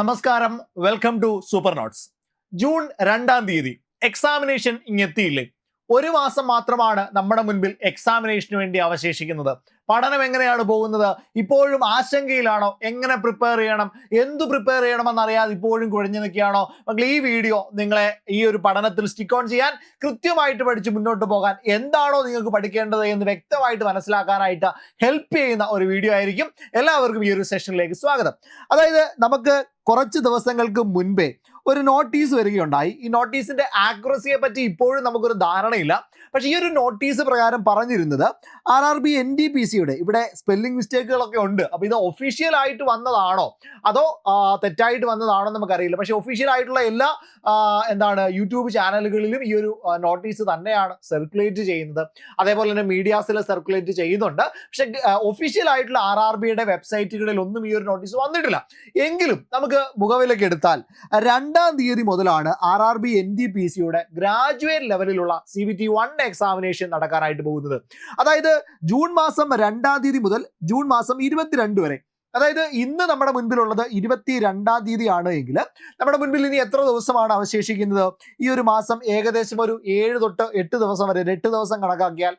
നമസ്കാരം. Welcome to super notes. June രണ്ടാം തീയതി. എക്സാമിനേഷൻ ഇങ്ങെത്തിയില്ലേ? ഒരു മാസം മാത്രമാണ് നമ്മുടെ മുൻപിൽ എക്സാമിനേഷന് വേണ്ടി അവശേഷിക്കുന്നത്. പഠനം എങ്ങനെയാണ് പോകുന്നത്? ഇപ്പോഴും ആശങ്കയിലാണോ? എങ്ങനെ പ്രിപ്പയർ ചെയ്യണം? എന്തു പ്രിപ്പയർ ചെയ്യണമെന്ന് അറിയാതെ ഇപ്പോഴും കുഴഞ്ഞു നിൽക്കുകയാണോ? മക്കൾ ഈ വീഡിയോ നിങ്ങളെ ഈ ഒരു പഠനത്തിൽ സ്റ്റിക്ക് ഓൺ ചെയ്യാൻ കൃത്യമായിട്ട് പഠിച്ച് മുന്നോട്ട് പോകാൻ എന്താണോ നിങ്ങൾക്ക് പഠിക്കേണ്ടത് എന്ന് വ്യക്തമായിട്ട് മനസ്സിലാക്കാനായിട്ട് ഹെൽപ്പ് ചെയ്യുന്ന ഒരു വീഡിയോ ആയിരിക്കും. എല്ലാവർക്കും ഈ ഒരു സെഷനിലേക്ക് സ്വാഗതം. അതായത് നമുക്ക് കുറച്ച് ദിവസങ്ങൾക്ക് മുൻപേ ഒരു നോട്ടീസ് വരികയുണ്ടായി. ഈ നോട്ടീസിന്റെ ആക്യുറസിയെ പറ്റി ഇപ്പോഴും നമുക്കൊരു ധാരണയില്ല. പക്ഷേ ഈ ഒരു നോട്ടീസ് പ്രകാരം പറഞ്ഞിരുന്നത് R R B N D P സിയുടെ ഇവിടെ സ്പെല്ലിംഗ് മിസ്റ്റേക്കുകളൊക്കെ ഉണ്ട്. അപ്പോൾ ഇത് ഒഫീഷ്യൽ ആയിട്ട് വന്നതാണോ? അതോ തെറ്റായിട്ട് വന്നതാണോ നമുക്കറിയില്ല. പക്ഷേ ഒഫീഷ്യൽ ആയിട്ടുള്ള എല്ലാ എന്താണ് യൂട്യൂബ് ചാനലുകളിലും ഈ ഒരു നോട്ടീസ് തന്നെയാണ് സർക്കുലേറ്റ് ചെയ്യുന്നത്. അതേപോലെ തന്നെ മീഡിയാസിൽ സർക്കുലേറ്റ് ചെയ്യുന്നുണ്ട്. പക്ഷെ ഒഫീഷ്യൽ ആയിട്ടുള്ള ആർ ആർ ബിയുടെ വെബ്സൈറ്റുകളിൽ ഒന്നും ഈ ഒരു നോട്ടീസ് വന്നിട്ടില്ല. എങ്കിലും നമുക്ക് മുഖവിലേക്ക് എടുത്താൽ രണ്ടാം തീയതി മുതലാണ് R R B N D P സിയുടെ ഗ്രാജുവേറ്റ് ലെവലിലുള്ള C V T one examination നടക്കാനായിട്ട് പോകുന്നത്. അതായത് ജൂൺ മാസം രണ്ടാം തീയതി മുതൽ ജൂൺ മാസം ഇരുപത്തിരണ്ട് വരെ. അതായത് ഇന്ന് നമ്മുടെ മുൻപിലുള്ളത് ഇരുപത്തി രണ്ടാം തീയതിയാണ് എങ്കിൽ നമ്മുടെ മുൻപിൽ ഇനി എത്ര ദിവസമാണ് അവശേഷിക്കുന്നത്? ഈ ഒരു മാസം ഏകദേശം ഒരു ഏഴ് തൊട്ട് എട്ട് ദിവസം വരെ എട്ട് ദിവസം കണക്കാക്കിയാൽ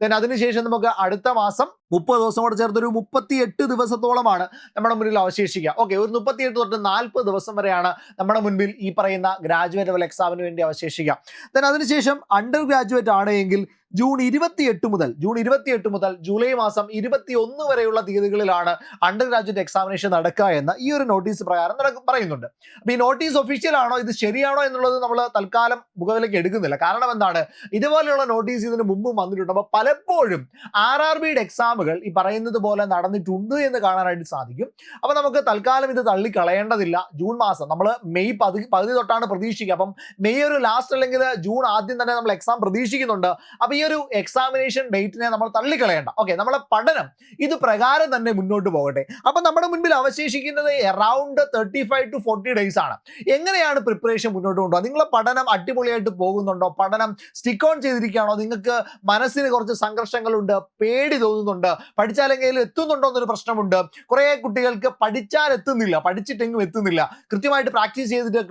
ദെൻ അതിനുശേഷം നമുക്ക് അടുത്ത മാസം മുപ്പത് ദിവസം കൂടെ ചേർത്ത് ഒരു മുപ്പത്തി എട്ട് ദിവസത്തോളമാണ് നമ്മുടെ മുന്നിൽ അവശേഷിക്കുക. ഓക്കെ ഒരു മുപ്പത്തി എട്ട് തൊട്ട് നാൽപ്പത് ദിവസം വരെയാണ് നമ്മുടെ മുൻപിൽ ഈ പറയുന്ന ഗ്രാജുവേറ്റ് ലെവൽ എക്സാമിന് വേണ്ടി അവശേഷിക്കുക. ദെൻ അതിനുശേഷം അണ്ടർ ഗ്രാജുവേറ്റ് ആണ് എങ്കിൽ ജൂൺ ഇരുപത്തിയെട്ട് മുതൽ ജൂൺ ഇരുപത്തിയെട്ട് മുതൽ ജൂലൈ മാസം ഇരുപത്തി ഒന്ന് വരെയുള്ള തീയതികളിലാണ് അണ്ടർ ഗ്രാജുവേറ്റ് എക്സാമിനേഷൻ നടക്കുക എന്ന് ഈ ഒരു നോട്ടീസ് പ്രകാരം പറയുന്നുണ്ട്. അപ്പം ഈ നോട്ടീസ് ഒഫീഷ്യൽ ആണോ ഇത് ശരിയാണോ എന്നുള്ളത് നമ്മൾ തൽക്കാലം മുഖവിലേക്ക് എടുക്കുന്നില്ല. കാരണം എന്താണ്? ഇതുപോലെയുള്ള നോട്ടീസ് ഇതിന് മുമ്പും വന്നിട്ടുണ്ട്. അപ്പോൾ പലപ്പോഴും ആർ ആർ ബിയുടെ എക്സാമുകൾ ഈ പറയുന്നത് പോലെ നടന്നിട്ടുണ്ട് എന്ന് കാണാനായിട്ട് സാധിക്കും. അപ്പോൾ നമുക്ക് തൽക്കാലം ഇത് തള്ളിക്കളയേണ്ടതില്ല. ജൂൺ മാസം നമ്മൾ മെയ് പതി പകുതി തൊട്ടാണ് പ്രതീക്ഷിക്കുക. അപ്പം മെയ് ഒരു ലാസ്റ്റ് അല്ലെങ്കിൽ ജൂൺ ആദ്യം തന്നെ നമ്മൾ എക്സാം പ്രതീക്ഷിക്കുന്നുണ്ട്. അപ്പോൾ ഈ ഒരു എക്സാമിനേഷൻ ഡേറ്റിനെ നമ്മൾ തള്ളിക്കളയേണ്ട. ഓക്കെ നമ്മളെ പഠനം ഇത് പ്രകാരം തന്നെ മുന്നോട്ട് പോകട്ടെ. അപ്പം നമ്മുടെ മുൻപിൽ അവശേഷിക്കുന്നത് around thirty five to forty days ആണ്. എങ്ങനെയാണ് പ്രിപ്പറേഷൻ മുന്നോട്ട് കൊണ്ടുപോകുക നിങ്ങളെ പഠനം അടിപൊളിയായിട്ട് പോകുന്നുണ്ടോ? പഠനം സ്റ്റിക്ക് ഓൺ ചെയ്തിരിക്കുകയാണോ? നിങ്ങൾക്ക് മനസ്സിന് കുറച്ച് സംഘർഷങ്ങളുണ്ട് പേടി തോന്നുന്നുണ്ട്. പഠിച്ചാലെങ്കിലും എത്തുന്നുണ്ടോ എന്നൊരു പ്രശ്നമുണ്ട്. കുറേ കുട്ടികൾക്ക് പഠിച്ചാൽ എത്തുന്നില്ല പഠിച്ചിട്ടെങ്കിലും എത്തുന്നില്ല. കൃത്യമായിട്ട് പ്രാക്ടീസ് ചെയ്തിട്ട്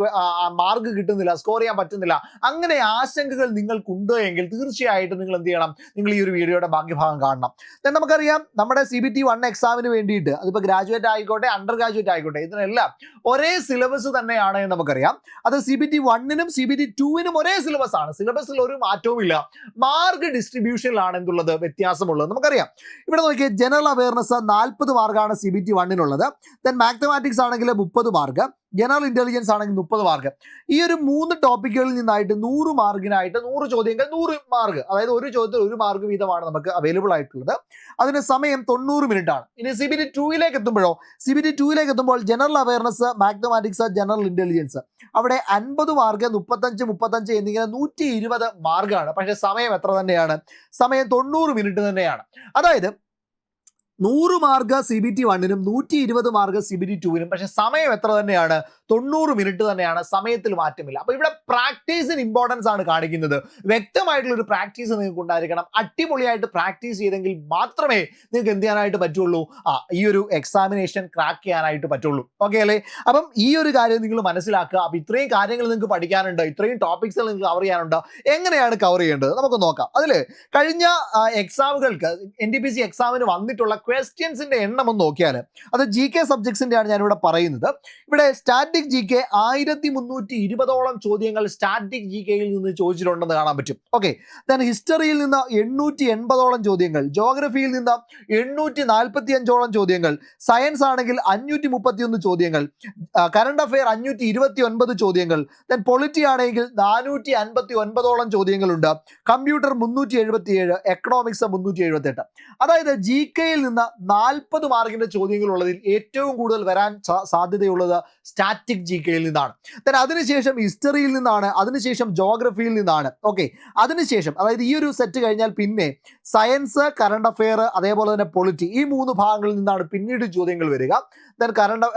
മാർക്ക് കിട്ടുന്നില്ല സ്കോർ ചെയ്യാൻ പറ്റുന്നില്ല. അങ്ങനെ ആശങ്കകൾ നിങ്ങൾക്കുണ്ട് എങ്കിൽ തീർച്ചയായിട്ടും നിങ്ങൾ എന്ത് ചെയ്യണം? നിങ്ങൾ ഈ ഒരു വീഡിയോയുടെ ബാക്കി ഭാഗം കാണണം നമുക്കറിയാം നമ്മുടെ സി ബി ടി വൺ എക്സാമിന് വേണ്ടിയിട്ട് അതിപ്പോൾ ഗ്രാജുവേറ്റ് ആയിക്കോട്ടെ അണ്ടർ ഗ്രാജുവേറ്റ് ആയിക്കോട്ടെ ഇതിനെല്ലാം ഒരേ സിലബസ് തന്നെയാണ് എന്ന് നമുക്കറിയാം. അത് സി ബി ടി വണ്ണിനും സി ബി ടി ടുവിനും ഒരേ സിലബസ് ആണ്. സിലബസിൽ ഒരു മാറ്റവും ഇല്ല മാർക്ക് ഡിസ്ട്രിബ്യൂഷനിലാണ് എന്തുള്ളത് വ്യത്യാസമുള്ളത് നമുക്കറിയാം. ഇവിടെ നോക്കിയാൽ ജനറൽ അവയർനെസ് നാൽപ്പത് മാർക്കാണ് സി ബി ടി വണ്ണിനുള്ളത് ദെൻ മാത്തമാറ്റിക്സ് ആണെങ്കിൽ മുപ്പത് മാർക്ക് ജനറൽ ഇന്റലിജൻസ് ആണെങ്കിൽ മുപ്പത് മാർക്ക് ഈ ഒരു മൂന്ന് ടോപ്പിക്കുകളിൽ നിന്നായിട്ട് നൂറ് മാർക്കിനായിട്ട് നൂറ് ചോദ്യങ്ങൾ നൂറ് മാർക്ക് അതായത് ഒരു ചോദ്യത്തിൽ ഒരു മാർക്ക് വീതമാണ് നമുക്ക് അവൈലബിൾ ആയിട്ടുള്ളത്. അതിന് സമയം തൊണ്ണൂറ് മിനിറ്റ് ആണ്. ഇനി സി ബി ടി ടൂയിലേക്ക് എത്തുമ്പോഴോ? സി ബി ടി ടൂയിലേക്ക് എത്തുമ്പോൾ general awareness mathematics general intelligence അവിടെ അൻപത് മാർക്ക് മുപ്പത്തഞ്ച് മുപ്പത്തഞ്ച് എന്നിങ്ങനെ നൂറ്റി ഇരുപത് മാർക്കാണ് പക്ഷേ സമയം എത്ര തന്നെയാണ്? സമയം തൊണ്ണൂറ് മിനിറ്റ് തന്നെയാണ്. അതായത് നൂറ് മാർക്ക് സി ബി ടി വണ്ണിനും നൂറ്റി ഇരുപത് മാർക്ക് സി ബി ടി ടുവിനും പക്ഷെ സമയം എത്ര തന്നെയാണ്? തൊണ്ണൂറ് മിനിറ്റ് തന്നെയാണ്. സമയത്തിൽ മാറ്റമില്ല. അപ്പൊ ഇവിടെ പ്രാക്ടീസിന് ഇമ്പോർട്ടൻസ് ആണ് കാണിക്കുന്നത്. വ്യക്തമായിട്ടുള്ള ഒരു പ്രാക്ടീസ് നിങ്ങൾക്ക് ഉണ്ടായിരിക്കണം. അടിപൊളിയായിട്ട് പ്രാക്ടീസ് ചെയ്തെങ്കിൽ മാത്രമേ നിങ്ങൾക്ക് എന്ത് ചെയ്യാനായിട്ട് പറ്റുള്ളൂ? ആ ഈ ഒരു എക്സാമിനേഷൻ ക്രാക്ക് ചെയ്യാനായിട്ട് പറ്റുള്ളൂ. ഓക്കെ അല്ലേ? അപ്പം ഈ ഒരു കാര്യം നിങ്ങൾ മനസ്സിലാക്കുക. അപ്പൊ ഇത്രയും കാര്യങ്ങൾ നിങ്ങൾക്ക് പഠിക്കാനുണ്ട്. ഇത്രയും ടോപ്പിക്സുകൾ നിങ്ങൾക്ക് കവർ ചെയ്യാനുണ്ട്. എങ്ങനെയാണ് കവർ ചെയ്യേണ്ടത്? നമുക്ക് നോക്കാം. അതിൽ കഴിഞ്ഞ എക്സാമുകൾക്ക് എൻ ഡി പി സി എക്സാമിന് വന്നിട്ടുള്ള ക്വസ്റ്റ്യൻസിന്റെ എണ്ണം ഒന്ന് നോക്കിയാൽ അത് ജി കെ സബ്ജക്ട്സിന്റെയാണ് ഞാനിവിടെ പറയുന്നത്. ഇവിടെ സ്റ്റാറ്റിക് ജി കെ ആയിരത്തി മുന്നൂറ്റി ഇരുപതോളം ചോദ്യങ്ങൾ സ്റ്റാറ്റിക് ജി കെയിൽ നിന്ന് ചോദിച്ചിട്ടുണ്ടെന്ന് കാണാൻ പറ്റും. ഓക്കെ ദെൻ ഹിസ്റ്ററിയിൽ നിന്ന് എണ്ണൂറ്റി എൺപതോളം ചോദ്യങ്ങൾ ജോഗ്രഫിയിൽ നിന്ന് എണ്ണൂറ്റി നാൽപ്പത്തി അഞ്ചോളം ചോദ്യങ്ങൾ സയൻസ് ആണെങ്കിൽ അഞ്ഞൂറ്റി മുപ്പത്തി ഒന്ന് ചോദ്യങ്ങൾ കറണ്ട് അഫെയർ അഞ്ഞൂറ്റി ഇരുപത്തി ഒൻപത് ചോദ്യങ്ങൾ ദെൻ പൊളിറ്റി ആണെങ്കിൽ നാനൂറ്റി അൻപത്തി ഒൻപതോളം ചോദ്യങ്ങളുണ്ട്. കമ്പ്യൂട്ടർ മുന്നൂറ്റി എഴുപത്തി ഏഴ് എക്കണോമിക്സ് മുന്നൂറ്റി എഴുപത്തി എട്ട് അതായത് ജി കെയിൽ നിന്ന് നാൽപ്പത് മാർക്കിന്റെ ചോദ്യങ്ങൾ ഉള്ളതിൽ ഏറ്റവും കൂടുതൽ വരാൻ സാധ്യതയുള്ളത് സ്റ്റാറ്റിക് ജി കെയിൽ നിന്നാണ്. ദൻ അതിനുശേഷം ഹിസ്റ്ററിയിൽ നിന്നാണ് അതിനുശേഷം ജോഗ്രഫിയിൽ നിന്നാണ്. ഓക്കെ അതിനുശേഷം അതായത് ഈ ഒരു സെറ്റ് കഴിഞ്ഞാൽ പിന്നെ സയൻസ് കറണ്ട് അഫെയർ അതേപോലെ തന്നെ പൊളിറ്റി ഈ മൂന്ന് ഭാഗങ്ങളിൽ നിന്നാണ് പിന്നീട് ചോദ്യങ്ങൾ വരിക. ദെൻ കറണ്ട്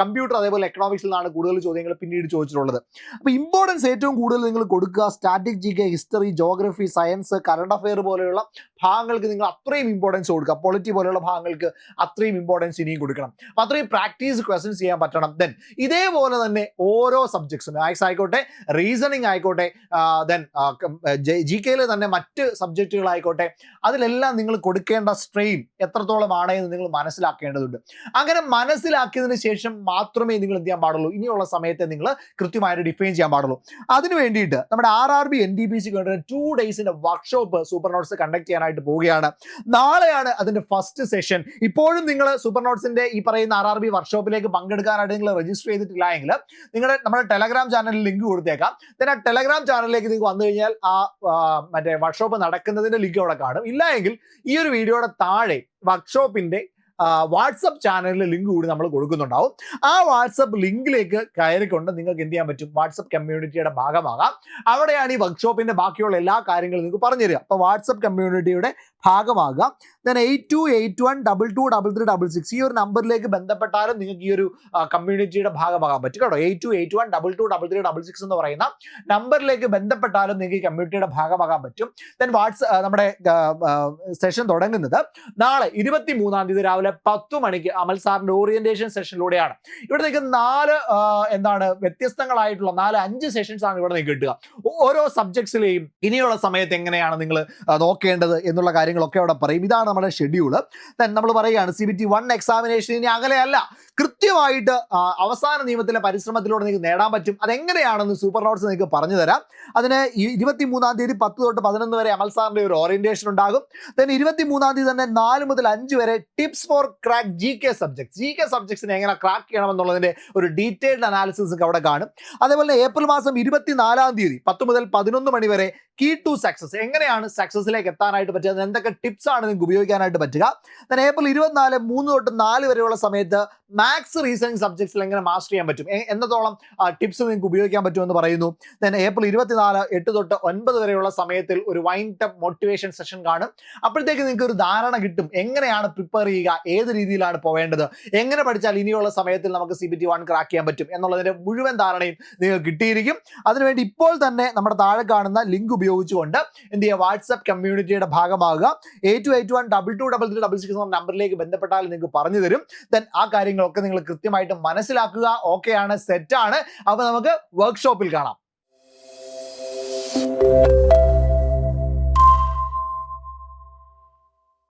കമ്പ്യൂട്ടർ അതേപോലെ എക്കണോമിക്സിൽ നിന്നാണ് കൂടുതൽ ചോദ്യങ്ങൾ പിന്നീട് ചോദിച്ചിട്ടുള്ളത്. അപ്പോൾ ഇമ്പോർട്ടൻസ് ഏറ്റവും കൂടുതൽ നിങ്ങൾ കൊടുക്കുക static G K history geography science current affair പോലെയുള്ള ഭാഗങ്ങൾക്ക് നിങ്ങൾ അത്രയും ഇമ്പോർട്ടൻസ് കൊടുക്കുക. പൊളിറ്റി പോലെയുള്ള ഭാഗങ്ങൾക്ക് അത്രയും ഇമ്പോർട്ടൻസ് ഇനിയും കൊടുക്കണം. അപ്പൊ അത്രയും പ്രാക്ടീസ് ക്വസ്റ്റൻസ് ചെയ്യാൻ പറ്റണം. ദെൻ ഇതേപോലെ തന്നെ ഓരോ സബ്ജക്ട്സും മാത്സ് ആയിക്കോട്ടെ റീസണിങ് ആയിക്കോട്ടെ ദെൻ ജി കെയിൽ തന്നെ മറ്റ് സബ്ജക്റ്റുകളായിക്കോട്ടെ അതിലെല്ലാം നിങ്ങൾ കൊടുക്കേണ്ട സ്ട്രെയിൻ എത്രത്തോളമാണ് എന്ന് നിങ്ങൾ മനസ്സിലാക്കേണ്ടതുണ്ട്. അങ്ങനെ മനസ്സിലാക്കിയതിന് ശേഷം മാത്രമേ നിങ്ങൾ എന്ത് ചെയ്യാൻ പാടുള്ളൂ? ഇനിയുള്ള സമയത്തെ നിങ്ങൾ കൃത്യമായിട്ട് ഡിഫൈൻ ചെയ്യാൻ പാടുള്ളൂ. അതിന് വേണ്ടിയിട്ട് നമ്മുടെ R R B N D B വേണ്ടി ടു ഡേയ്സിന്റെ വർക്ക്ഷോപ്പ് സൂപ്പർ നോട്ട്സ് കണ്ടക്ട് ചെയ്യാനായിട്ട് പോവുകയാണ്. നാളെയാണ് അതിന്റെ ഫസ്റ്റ് സെഷൻ ഇപ്പോഴും നിങ്ങൾ സൂപ്പർ നോട്ട്സിന്റെ ഈ പറയുന്ന ആർ ആർ ബി വർക്ക്ഷോപ്പിലേക്ക് പങ്കെടുക്കാനായിട്ട് നിങ്ങൾ രജിസ്റ്റർ ചെയ്തിട്ടില്ല എങ്കിൽ നിങ്ങളുടെ നമ്മുടെ ടെലഗ്രാം ചാനലിൽ ലിങ്ക് കൊടുത്തേക്കാം. Then ആ ടെലഗ്രാം ചാനലിലേക്ക് നിങ്ങൾക്ക് വന്നു കഴിഞ്ഞാൽ ആ മറ്റേ വർക്ക്ഷോപ്പ് നടക്കുന്നതിന്റെ ലിങ്ക് അവിടെ കാണും. ഇല്ല എങ്കിൽ ഈ ഒരു വീഡിയോയുടെ താഴെ വർക്ക്ഷോപ്പിന്റെ വാട്സപ്പ് ചാനലിൽ ലിങ്ക് കൂടി നമ്മൾ കൊടുക്കുന്നുണ്ടാവും. ആ വാട്സപ്പ് ലിങ്കിലേക്ക് കയറിക്കൊണ്ട് നിങ്ങൾക്ക് എന്ത് ചെയ്യാൻ പറ്റും? വാട്സപ്പ് കമ്മ്യൂണിറ്റിയുടെ ഭാഗമാകാം. അവിടെയാണ് ഈ വർക്ക്ഷോപ്പിന്റെ ബാക്കിയുള്ള എല്ലാ കാര്യങ്ങളും നിങ്ങൾക്ക് പറഞ്ഞു തരിക അപ്പോൾ വാട്സപ്പ് കമ്മ്യൂണിറ്റിയുടെ ഭാഗമാകാം. Then eight two eight one double two double three double six ഈ ഒരു നമ്പറിലേക്ക് ബന്ധപ്പെട്ടാലും നിങ്ങൾക്ക് ഈ ഒരു കമ്മ്യൂണിറ്റിയുടെ ഭാഗമാകാൻ പറ്റും കേട്ടോ. Eight two eight one double two double three double six എന്ന് പറയുന്ന നമ്പറിലേക്ക് ബന്ധപ്പെട്ടാലും നിങ്ങൾക്ക് ഈ കമ്മ്യൂണിറ്റിയുടെ ഭാഗമാകാൻ പറ്റും. ദെൻ വാട്സ് നമ്മുടെ സെഷൻ തുടങ്ങുന്നത് നാളെ ഇരുപത്തി മൂന്നാം തീയതി രാവിലെ പത്ത് മണിക്ക് അമൽ സാറിന്റെ ഓറിയന്റേഷൻ സെഷനിലൂടെയാണ് ഇവിടെ നിങ്ങൾക്ക് നാല് എന്താണ് വ്യത്യസ്തങ്ങളായിട്ടുള്ള നാല് അഞ്ച് സെഷൻസ് ആണ് ഇവിടെ നിങ്ങൾക്ക് കിട്ടുക. ഓരോ സബ്ജക്ട്സിലെയും ഇനിയുള്ള സമയത്ത് എങ്ങനെയാണ് നിങ്ങൾ നോക്കേണ്ടത് എന്നുള്ള കാര്യങ്ങളൊക്കെ അവിടെ പറയും. ഇതാണ് നമ്മുടെ ഷെഡ്യൂൾ നമ്മൾ പറയുകയാണ് C B T one examination ഇനി അകലെയല്ല. കൃത്യമായിട്ട് അവസാന നിയമത്തിലെ പരിശ്രമത്തിലൂടെ നിങ്ങൾക്ക് നേടാൻ പറ്റും. അതെങ്ങനെയാണെന്ന് സൂപ്പർ നോട്ട്സ് നിങ്ങൾക്ക് പറഞ്ഞു തരാം. അതിന് ഇരുപത്തി മൂന്നാം തീയതി പത്ത് തൊട്ട് പതിനൊന്ന് വരെ അമൽ സാറിന്റെ ഒരു ഓറിയന്റേഷൻ ഉണ്ടാകും. ദെൻ ഇരുപത്തി മൂന്നാം തീയതി തന്നെ നാല് മുതൽ അഞ്ച് വരെ tips for crack G K subject G K സബ്ജക്ട്സിനെ എങ്ങനെ ക്രാക്ക് ചെയ്യണമെന്നുള്ളതിന്റെ ഒരു ഡീറ്റെയിൽഡ് അനാലിസിസ് അവിടെ കാണും. അതേപോലെ ഏപ്രിൽ മാസം ഇരുപത്തിനാലാം തീയതി പത്ത് മുതൽ പതിനൊന്ന് മണി വരെ കീ ടു സക്സസ് എങ്ങനെയാണ് സക്സസിലേക്ക് എത്താനായിട്ട് പറ്റുക? എന്തൊക്കെ ടിപ്സ് ആണ് നിങ്ങൾക്ക് ഉപയോഗിക്കാനായിട്ട് പറ്റുക? ഏപ്രിൽ ഇരുപത്തിനാല് മൂന്ന് തൊട്ട് നാല് വരെയുള്ള സമയത്ത് മാത്സ് റീസണിങ് സബ്ജക്ട്സിൽ എങ്ങനെ മാസ്റ്റർ ചെയ്യാൻ പറ്റും? എന്നതോളം ടിപ്സ് നിങ്ങൾക്ക് ഉപയോഗിക്കാൻ പറ്റുമെന്ന് പറയുന്നു. Then ഏപ്രിൽ ഇരുപത്തിനാല് എട്ട് തൊട്ട് ഒൻപത് വരെയുള്ള സമയത്തിൽ ഒരു വൈൻഡ് അപ്പ് മോട്ടിവേഷൻ സെഷൻ കാണും. അപ്പോഴത്തേക്ക് നിങ്ങൾക്ക് ഒരു ധാരണ കിട്ടും. എങ്ങനെയാണ് പ്രിപ്പയർ ചെയ്യുക? ഏത് രീതിയിലാണ് പോവേണ്ടത്? എങ്ങനെ പഠിച്ചാൽ ഇനിയുള്ള സമയത്തിൽ നമുക്ക് C B T one crack ചെയ്യാൻ പറ്റും? എന്നുള്ളതിന്റെ മുഴുവൻ ധാരണയും നിങ്ങൾക്ക് കിട്ടിയിരിക്കും. അതിനുവേണ്ടി ഇപ്പോൾ തന്നെ നമ്മുടെ താഴെ കാണുന്ന ലിങ്ക് ഉപയോഗിച്ചുകൊണ്ട് എന്ത് ചെയ്യുക? വാട്സ്ആപ്പ് കമ്മ്യൂണിറ്റിയുടെ ഭാഗമാകുക. Eight two eight one double two double three double six എന്ന നമ്പറിലേക്ക് ബന്ധപ്പെട്ടാൽ നിങ്ങൾക്ക് പറഞ്ഞു തരും. ദെൻ ആ കാര്യങ്ങളൊക്കെ നിങ്ങൾ കൃത്യമായിട്ട് മനസ്സിലാക്കുക ഓക്കെയാണ് സെറ്റാണ് അപ്പോൾ നമുക്ക് വർക്ക്ഷോപ്പിൽ കാണാം.